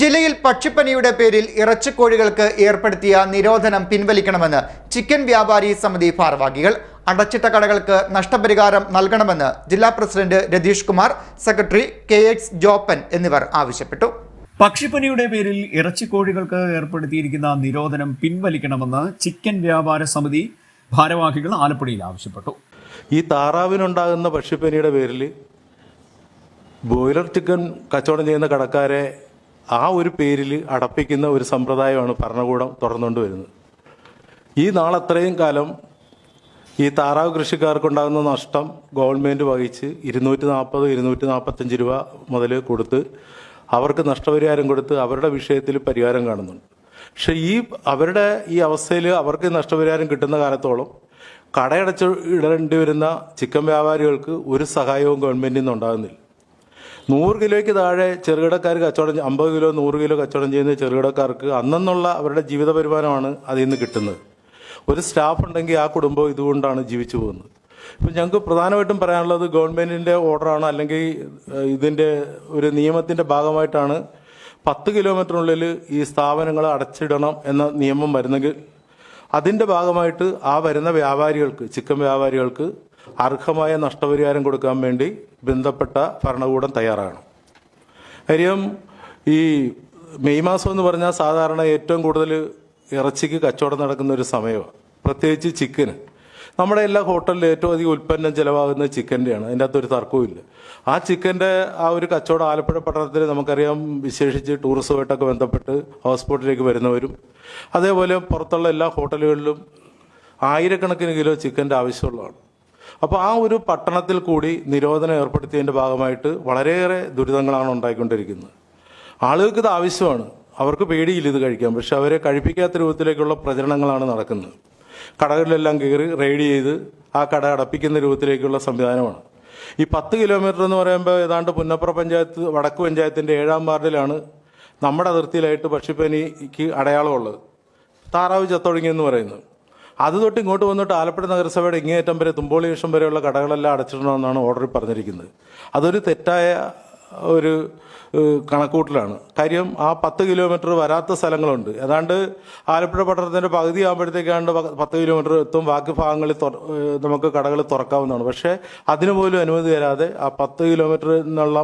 ജില്ലയിൽ പക്ഷിപ്പനിയുടെ പേരിൽ ഇറച്ചിക്കോഴികൾക്ക് ഏർപ്പെടുത്തിയ നിരോധനം പിൻവലിക്കണമെന്ന് ചിക്കൻ വ്യാപാരി സമിതി ഭാരവാഹികൾ അടച്ചിട്ട കടകൾക്ക് നഷ്ടപരിഹാരം നൽകണമെന്ന് ജില്ലാ president Ratheesh Kumar secretary K X Joppan എന്നിവർ ആവശ്യപ്പെട്ടു. പക്ഷിപ്പനിയുടെ പേരിൽ ഇറച്ചിക്കോഴികൾക്ക് ഏർപ്പെടുത്തിയിരിക്കുന്ന നിരോധനം പിൻവലിക്കണമെന്ന് ചിക്കൻ വ്യാപാര സമിതി ഭാരവാഹികൾ ആലപ്പുഴയിൽ ആവശ്യപ്പെട്ടു. ഈ താറാവിനുണ്ടാകുന്ന പക്ഷിപ്പനിയുടെ പേരിൽ ബോയിലർ ചിക്കൻ കച്ചവടം ചെയ്യുന്ന കടക്കാരെ ആ ഒരു പേരിൽ അടപ്പിക്കുന്ന ഒരു സമ്പ്രദായമാണ് ഭരണകൂടം തുടർന്നുകൊണ്ട് വരുന്നത്. ഈ നാളത്രയും കാലം ഈ താറാവ് കൃഷിക്കാർക്കുണ്ടാകുന്ന നഷ്ടം ഗവൺമെന്റ് വഹിച്ച് ഇരുന്നൂറ്റി നാൽപ്പത് ഇരുന്നൂറ്റി നാൽപ്പത്തഞ്ച് രൂപ മുതൽ കൊടുത്ത് അവർക്ക് നഷ്ടപരിഹാരം കൊടുത്ത് അവരുടെ വിഷയത്തിൽ പരിഹാരം കാണുന്നുണ്ട്. പക്ഷേ ഈ അവരുടെ ഈ അവസ്ഥയിൽ അവർക്ക് നഷ്ടപരിഹാരം കിട്ടുന്ന കാലത്തോളം കടയടച്ച് ഇടേണ്ടി വരുന്ന ചിക്കൻ വ്യാപാരികൾക്ക് ഒരു സഹായവും ഗവൺമെന്റിൽ നിന്ന് ഉണ്ടാകുന്നില്ല. നൂറ് കിലോയ്ക്ക് താഴെ ചെറുകിടക്കാർ കച്ചവടം അമ്പത് കിലോ നൂറ് കിലോ കച്ചവടം ചെയ്യുന്ന ചെറുകിടക്കാർക്ക് അന്നെന്നുള്ള അവരുടെ ജീവിത വരുമാനമാണ് അതിൽ നിന്ന് കിട്ടുന്നത്. ഒരു സ്റ്റാഫ് ഉണ്ടെങ്കിൽ ആ കുടുംബം ഇതുകൊണ്ടാണ് ജീവിച്ചു പോകുന്നത്. ഇപ്പം ഞങ്ങൾക്ക് പ്രധാനമായിട്ടും പറയാനുള്ളത് ഗവൺമെന്റിന്റെ ഓർഡറാണ് അല്ലെങ്കിൽ ഇതിന്റെ ഒരു നിയമത്തിന്റെ ഭാഗമായിട്ടാണ് പത്ത് കിലോമീറ്ററിനുള്ളിൽ ഈ സ്ഥാപനങ്ങൾ അടച്ചിടണം എന്ന നിയമം വരുന്നെങ്കിൽ അതിന്റെ ഭാഗമായിട്ട് ആ വരുന്ന വ്യാപാരികൾക്ക് ചിക്കൻ വ്യാപാരികൾക്ക് അർഹമായ നഷ്ടപരിഹാരം കൊടുക്കാൻ വേണ്ടി ബന്ധപ്പെട്ട ഭരണകൂടം തയ്യാറാണ് കാര്യം ഈ മെയ് മാസം എന്ന് പറഞ്ഞാൽ സാധാരണ ഏറ്റവും കൂടുതൽ ഇറച്ചിക്ക് കച്ചവടം നടക്കുന്ന ഒരു സമയമാണ്. പ്രത്യേകിച്ച് ചിക്കന്. നമ്മുടെ എല്ലാ ഹോട്ടലിലും ഏറ്റവും അധികം ഉൽപ്പന്നം ചിലവാകുന്നത് ചിക്കന്റെയാണ് അതിന്റെ അകത്തൊരു തർക്കവുമില്ല ആ ചിക്കന്റെ ആ ഒരു കച്ചവടം ആലപ്പുഴ പട്ടണത്തിൽ നമുക്കറിയാം വിശേഷിച്ച് ടൂറിസവുമായിട്ടൊക്കെ ബന്ധപ്പെട്ട് ഹൗസ് ബോട്ടിലേക്ക് വരുന്നവരും അതേപോലെ പുറത്തുള്ള എല്ലാ ഹോട്ടലുകളിലും ആയിരക്കണക്കിന് കിലോ ചിക്കന്റെ ആവശ്യമുള്ളതാണ്. അപ്പോൾ ആ ഒരു പട്ടണത്തിൽ കൂടി നിരോധനം ഏർപ്പെടുത്തിയതിന്റെ ഭാഗമായിട്ട് വളരെയേറെ ദുരിതങ്ങളാണ് ഉണ്ടായിക്കൊണ്ടിരിക്കുന്നത്. ആളുകൾക്ക് ഇത് ആവശ്യമാണ്. അവർക്ക് പേടിയില്ല ഇത് കഴിക്കാൻ. പക്ഷെ അവരെ കഴിപ്പിക്കാത്ത രൂപത്തിലേക്കുള്ള പ്രചരണങ്ങളാണ് നടക്കുന്നത്. കടകളിലെല്ലാം കയറി റെയ്ഡ് ചെയ്ത് ആ കട അടപ്പിക്കുന്ന രൂപത്തിലേക്കുള്ള സംവിധാനമാണ്. ഈ പത്ത് കിലോമീറ്റർ എന്ന് പറയുമ്പോൾ ഏതാണ്ട് പുന്നപ്ര പഞ്ചായത്ത് വടക്ക് പഞ്ചായത്തിന്റെ ഏഴാം വാർഡിലാണ് നമ്മുടെ അതിർത്തിയിലായിട്ട് പക്ഷിപ്പനിക്ക് അടയാളമുള്ളത്. താറാവ് ചത്തൊഴുങ്ങി എന്ന് പറയുന്നത്. അത് തൊട്ട് ഇങ്ങോട്ട് വന്നിട്ട് ആലപ്പുഴ നഗരസഭയുടെ ഇങ്ങേയറ്റം വരെ തുമ്പോളി വിഷം വരെയുള്ള കടകളെല്ലാം അടച്ചിടണമെന്നാണ് ഓർഡറിൽ പറഞ്ഞിരിക്കുന്നത്. അതൊരു തെറ്റായ ഒരു കണക്കൂട്ടലാണ്. കാര്യം ആ പത്ത് കിലോമീറ്റർ വരാത്ത സ്ഥലങ്ങളുണ്ട്. ഏതാണ്ട് ആലപ്പുഴ പട്ടണത്തിന്റെ പകുതി ആകുമ്പോഴത്തേക്കാണ്ട് പത്ത് കിലോമീറ്റർ എത്തും. ബാക്കി ഭാഗങ്ങളിൽ നമുക്ക് കടകൾ തുറക്കാവുന്നതാണ്. പക്ഷേ അതിനുപോലും അനുമതി തരാതെ ആ പത്ത് കിലോമീറ്റർ എന്നുള്ള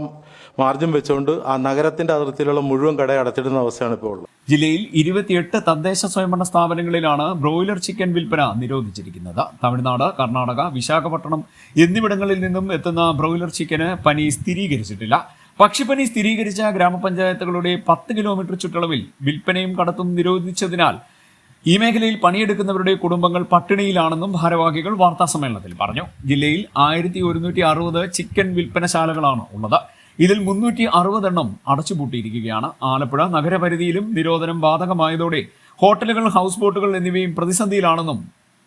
മാർജിൻ വെച്ചുകൊണ്ട് ആ നഗരത്തിന്റെ അതിർത്തിയിലുള്ള മുഴുവൻ കട അടച്ചിടുന്ന അവസ്ഥയാണ് ഇപ്പോൾ ഉള്ളത്. ജില്ലയിൽ ഇരുപത്തിയെട്ട് തദ്ദേശ സ്വയംഭരണ സ്ഥാപനങ്ങളിലാണ് ബ്രോയിലർ ചിക്കൻ വിൽപ്പന നിരോധിച്ചിരിക്കുന്നത്. തമിഴ്നാട് കർണാടക വിശാഖപട്ടണം എന്നിവിടങ്ങളിൽ നിന്നും എത്തുന്ന ബ്രോയിലർ ചിക്കന് പനി സ്ഥിരീകരിച്ചിട്ടില്ല. പക്ഷിപ്പനി സ്ഥിരീകരിച്ച ഗ്രാമപഞ്ചായത്തുകളുടെ പത്ത് കിലോമീറ്റർ ചുറ്റളവിൽ വിൽപ്പനയും കടത്തും നിരോധിച്ചതിനാൽ ഈ മേഖലയിൽ പണിയെടുക്കുന്നവരുടെ കുടുംബങ്ങൾ പട്ടിണിയിലാണെന്നും ഭാരവാഹികൾ വാർത്താസമ്മേളനത്തിൽ പറഞ്ഞു. ജില്ലയിൽ ആയിരത്തി ഒരുന്നൂറ്റി അറുപത് ചിക്കൻ വിൽപ്പനശാലകളാണ് ഉള്ളത്. ഇതിൽ മുന്നൂറ്റി അറുപതെണ്ണം അടച്ചുപൂട്ടിയിരിക്കുകയാണ്. ആലപ്പുഴ നഗരപരിധിയിലും നിരോധനം ബാധകമായതോടെ ഹോട്ടലുകൾ ഹൗസ് ബോട്ടുകൾ എന്നിവയും പ്രതിസന്ധിയിലാണെന്നും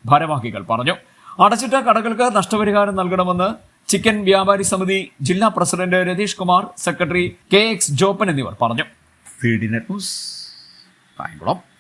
ഭാരവാഹികൾ പറഞ്ഞു. അടച്ചിട്ട കടകൾക്ക് നഷ്ടപരിഹാരം നൽകണമെന്ന് ചിക്കൻ വ്യാപാരി സമിതി ജില്ലാ president Ratheesh Kumar secretary K X Joppan എന്നിവർ പറഞ്ഞു. ന്യൂസ് കായംകുളം